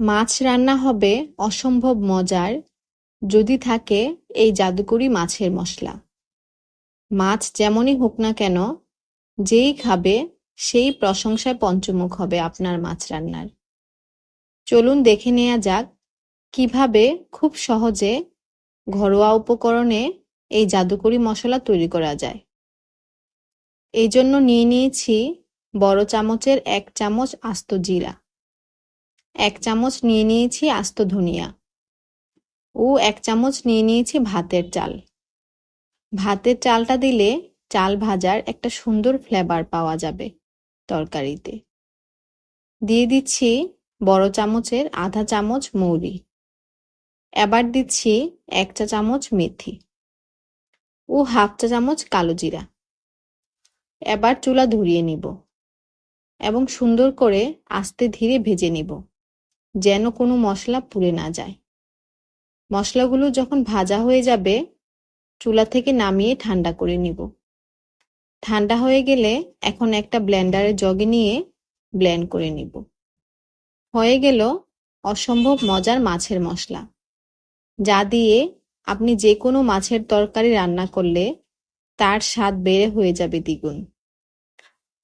মাছ রান্না হবে অসম্ভব মজার, যদি থাকে এই জাদুকরি মাছের মশলা। মাছ যেমনই হোক না কেন, যেই খাবে সেই প্রশংসায় পঞ্চমুখ হবে আপনার মাছ রান্নার। চলুন দেখে নেওয়া যাক কীভাবে খুব সহজে ঘরোয়া উপকরণে এই জাদুকরি মশলা তৈরি করা যায়। এই জন্য নিয়ে নিয়েছি বড় চামচের এক চামচ আস্ত জিরা। এক চামচ নিয়ে নিয়েছি আস্ত ধনিয়া। ও এক চামচ নিয়ে নিয়েছি ভাতের চাল। ভাতের চালটা দিলে চাল ভাজার একটা সুন্দর ফ্লেভার পাওয়া যাবে তরকারিতে। দিয়ে দিচ্ছি বড় চামচের আধা চামচ মৌরি। এবার দিচ্ছি এক চা চামচ মেথি ও হাফ চা চামচ কালো জিরা। এবার চুলা ধরিয়ে নিব এবং সুন্দর করে আস্তে ধীরে ভেজে নিব। যেন কোনো মশলা পুড়ে না যায়। মশলাগুলো যখন ভাজা হয়ে যাবে, চুলা থেকে নামিয়ে ঠান্ডা করে নিব। ঠান্ডা হয়ে গেলে এখন একটা ব্লেন্ডারে জগে নিয়ে ব্লেন্ড করে নিব। হয়ে গেল অসম্ভব মজার মাছের মশলা। যা দিয়ে আপনি যে কোনো মাছের তরকারি রান্না করলে তার স্বাদ বেড়ে হয়ে যাবে দ্বিগুণ।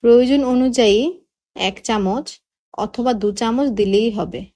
প্রয়োজন অনুযায়ী এক চামচ অথবা দু চামচ দিলেই হবে।